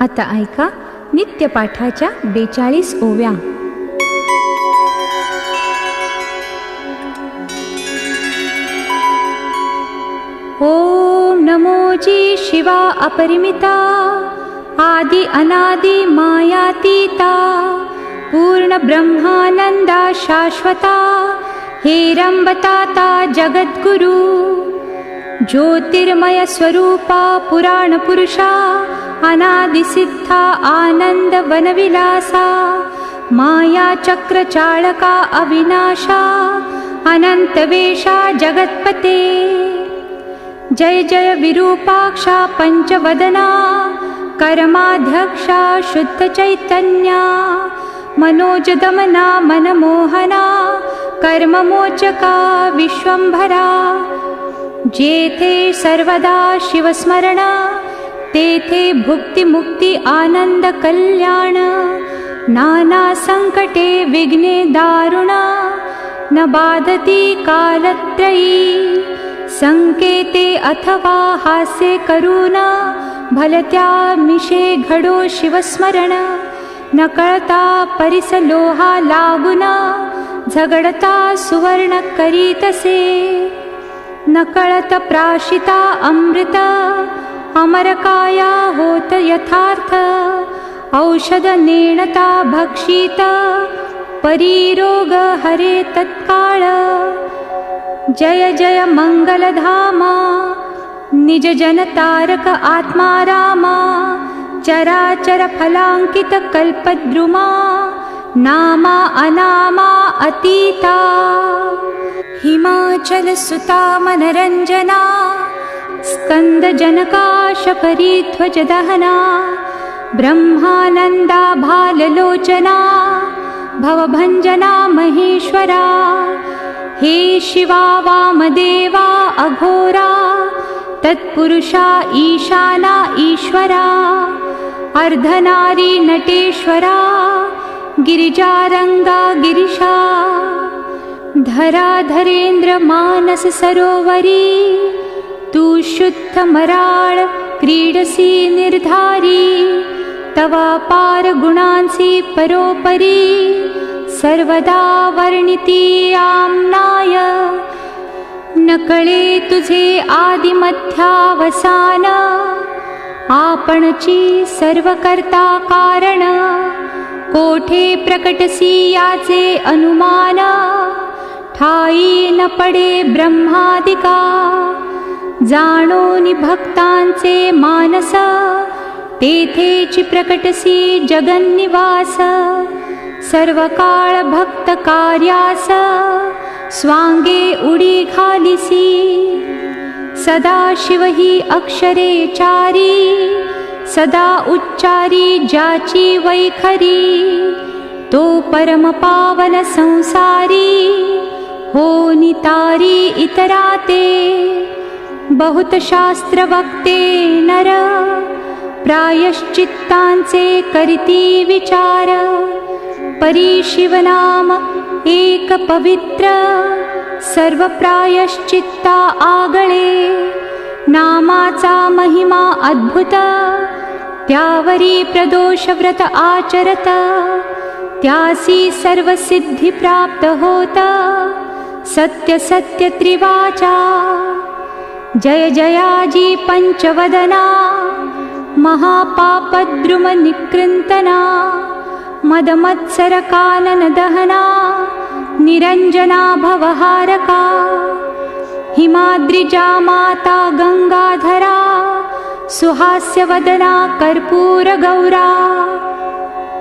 आता ऐका नित्यपाठाच्या बेचाळीस ओव्या. ॐ नमोजी शिवा अपरिमिता आदि अनादि मायातीता पूर्णब्रह्मानन्दा शाश्वता हेरम्बताता जगद्गुरु ज्योतिर्मयस्वरूपा पुराणपुरुषा अनादिसिद्धा आनन्दवनविलासा मायाचक्रचालका अविनाशा अनन्तवेषा जगत्पते। जय जय विरूपाक्षा पञ्चवदना कर्माध्यक्षा शुद्धचैतन्या मनोजदमना मनमोहना कर्ममोचका विश्वम्भरा। जेथे सर्वदा शिवस्मरण तेथे भुक्तिमुक्ति आनन्दकल्याण नानासङ्कटे विघ्ने दारुणा। न बाधति कालत्रयी। सङ्केते अथवा हास्ये करुणा। भलत्या मिशे घडो शिवस्मरण। न कळता परिसलोहा लागुना झगडता सुवर्ण करीतसे। न कळत प्राशिता अमृत अमरकाया होत यथार्थ औषध नेणता भक्षित परिरोग हरे तत्काळ। जय जय मङ्गलधामा निजजनतारक आत्मा रामा चराचरफलाङ्कितकल्पद्रुमा नामा अनामा अतीता। हिमाचलसुता मनरञ्जना स्कन्दजनकाशपरीध्वजदहना ब्रह्मानन्दा भाललोचना भवभञ्जना महेश्वरा हे शिवा वामदेवा अघोरा तत्पुरुषा ईशाना ईश्वरा अर्धनारी नटेश्वरा गिरिजारङ्गा गिरिशा धराधरेन्द्र मानस सरोवरी तू शुद्धमराळ क्रीडसि निर्धारी तव पारगुणांसि परोपरी सर्वदा वर्णिती आम्नाय न कळे तुझे आदिमध्यावसान आपणची सर्वकर्ता कारण कोठे प्रकटसी याचे अनुमान? ठाई न पडे ब्रह्मादिका जाणो भक्तांचे मानस तेथेची प्रकटसी जगन्निवास सर्वकाळ भक्त कार्यास स्वांगे उडी घालिसी सदा शिव ही अक्षरे चारी सदा उच्चारी ज्याची वैखरी तो परम पावन संसारी हो नितारी इतराते बहुत शास्त्र वक्ते नर प्रायश्चित्तांचे करिती विचार। परिशिवनाम एक पवित्र सर्व प्रायश्चित्ता आगळे। नामाचा महिमा अद्भुत त्यावरी प्रदोषव्रत आचरत। त्यासी सर्वसिद्धी प्राप्त होत सत्य सत्य त्रिवाचा जय जयाजी पञ्चवदना महापापद्रुमनिकृन्तना मदमत्सरकाननदहना निरञ्जना भवहारका हिमाद्रिजा माता गङ्गाधरा सुहास्यवदना कर्पूरगौरा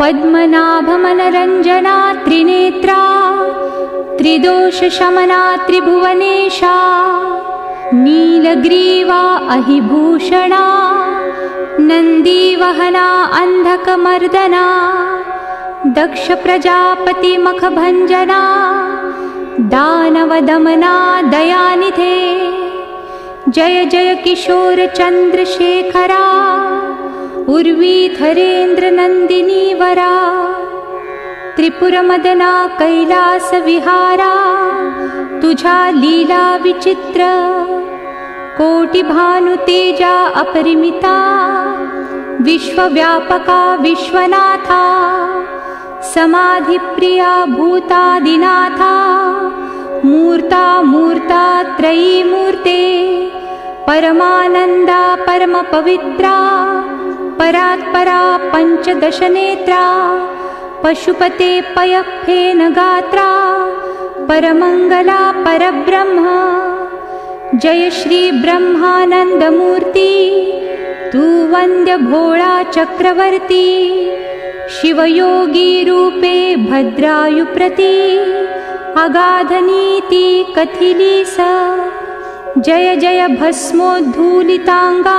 पद्मनाभमनरञ्जना त्रिनेत्रा त्रिदोषशमना त्रिभुवनेशा नीलग्रीवा अहिभूषणा नन्दीवहना अन्धकमर्दना दक्षप्रजापतिमखभञ्जना दानवदमना दयानिधे जय जय किशोरचन्द्रशेखरा उर्वीधरेन्द्रनन्दिनीवरा त्रिपुरमदना कैलासविहारा तुझा लीला विचित्र कोटिभानुतेजा अपरिमिता विश्वव्यापका विश्वनाथा समाधिप्रिया भूतादिनाथा मूर्ता मूर्ता त्रयीमूर्ते परमानन्दा परमपवित्रा परात्परा पञ्चदशनेत्रा पशुपते पयःफेन गात्रा परमङ्गला परब्रह्म जय श्रीब्रह्मानन्दमूर्ति तु वन्द्यभोळा चक्रवर्ती शिवयोगीरूपे भद्रायुप्रति अगाधनीति कथिली स। जय जय भस्मोद्धूलिताङ्गा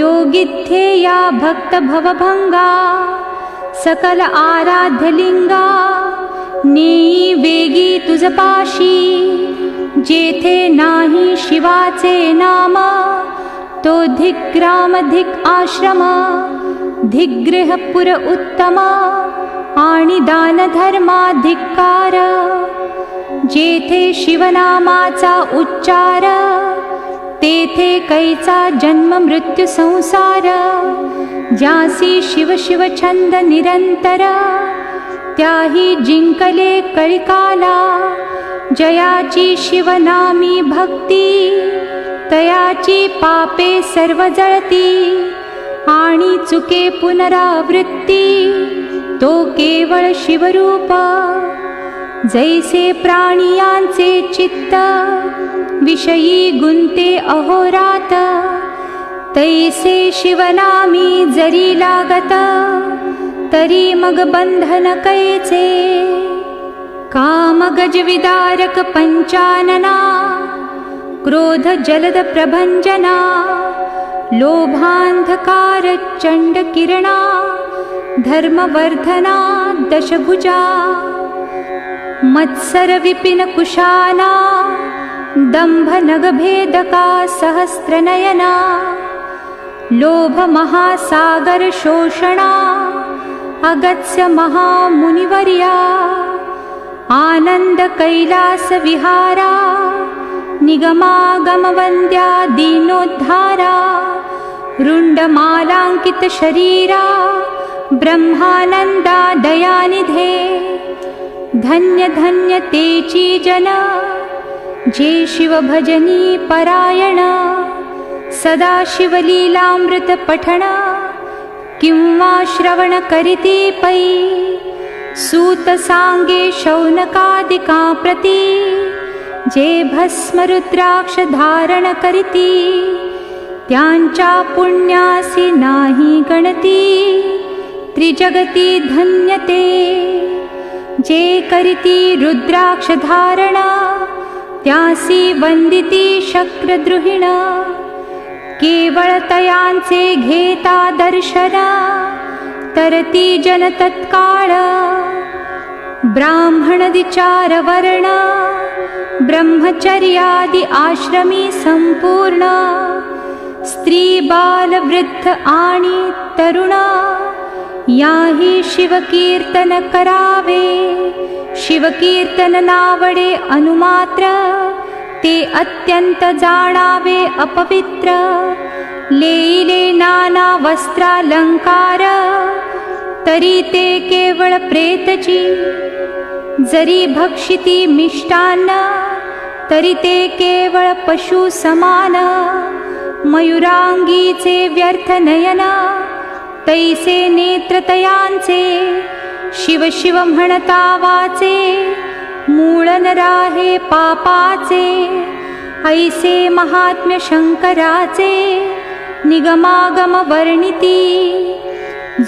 योगिध्येया भक्तभवभङ्गा सकल आराध्यलिङ्गा नेई वेगी तुजपाशी जेथे नाही शिवाचे नाम तो धिग्रामधिक आश्रम धिग्गृहपुर उत्तम आणि दानधर्माधिकार. जेथे तेथे कैचा जन्म मृत्यू संसार. ज्यासी शिव शिव छंद निरंतर त्याही जिंकले कळिकाला जयाची शिवनामी भक्ती तयाची पापे सर्व जळती आणि चुके पुनरावृत्ती तो केवळ शिवरूप. जैसे प्राणियांचे चित्त विषयी गुंते अहोरात तैसे शिवनामी जरी लागत तरी मग बंधन कैचे कामगजविदारक पञ्चानना क्रोधजलदप्रभञ्जना लोभान्धकारचण्डकिरणा धर्मवर्धना दशभुजा मत्सरविपिनकुशाना दम्भनगभेदका सहस्रनयना लोभमहासागरशोषणा अगत्स्य महामुनिवर्या आनन्दकैलासविहारा निगमागमवन्द्या दीनोद्धारा रुण्डमालाङ्कितशरीरा ब्रह्मानन्दा दयानिधे धन्य धन्य तेची जन जे शिवभजनी परायण सदा शिवलीलामृतपठण किं वा श्रवणकरिति पै सूतसाङ्गे शौनकादिका प्रति जे भस्मरुद्राक्षधारण करिति त्यांचा पुण्यासी नाही गणती त्रिजगती धन्यते। जे करिती रुद्राक्षधारण त्यासी वंदिती शक्रद्रुहिण केवळ तयांचे घेता दर्शन तरती जन तत्काळ ब्राह्मणदिचारवर्ण ब्रह्मचर्यादि आश्रमी संपूर्ण स्त्री बालवृद्ध आणि तरुण याही शिवकीर्तन करावे शिवकीर्तन नावडे अनुमात्र ते अत्यंत जाणावे अपवित्र लेईले नाना वस्त्रालंकार तरी ते केवळ प्रेतची जरी भक्षिती मिष्टान्न तरी ते केवळ पशु समान मयुरांगीचे व्यर्थ नयन तैसे नेत्रतयांचे शिव शिव म्हणता वाचे मूळ नराहे पापाचे ऐसे महात्म्य शंकराचे निगमागम वर्णिती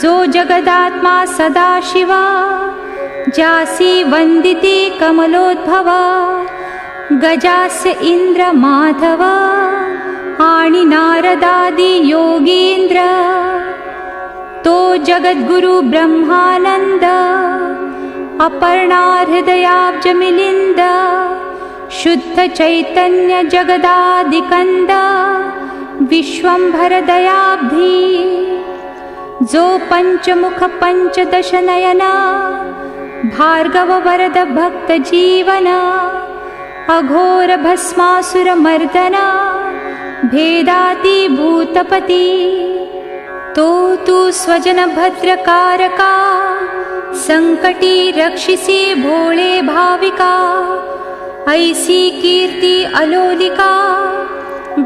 जो जगदात्मा सदाशिवा जासी वंदिती कमलोद्भव गजास्य इंद्र माधव आणि नारदादी योगींद्र तो जगद्गुरु ब्रह्मानंद अपर्णा हृदयाब्ज मिलिंद शुद्ध चैतन्य जगदादिकंद विश्वंभर दयाब्धी जो पंचमुख पंचदश नयना भार्गव वरद भक्त जीवन अघोर भस्मासुर मर्दना भेदाती भूतपती तो तु स्वजनभद्रकारका सङ्कटी रक्षिसि भोळे भाविका ऐसी कीर्ति अलोलिका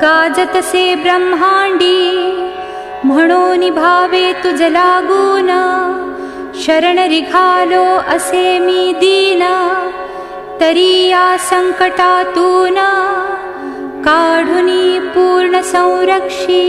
गाजतसे ब्रह्माण्डी म्हणो निभावे तुजलागून शरण रिघालो असे मी दीन तरी या संकटातून काढुनी पूर्ण संरक्षी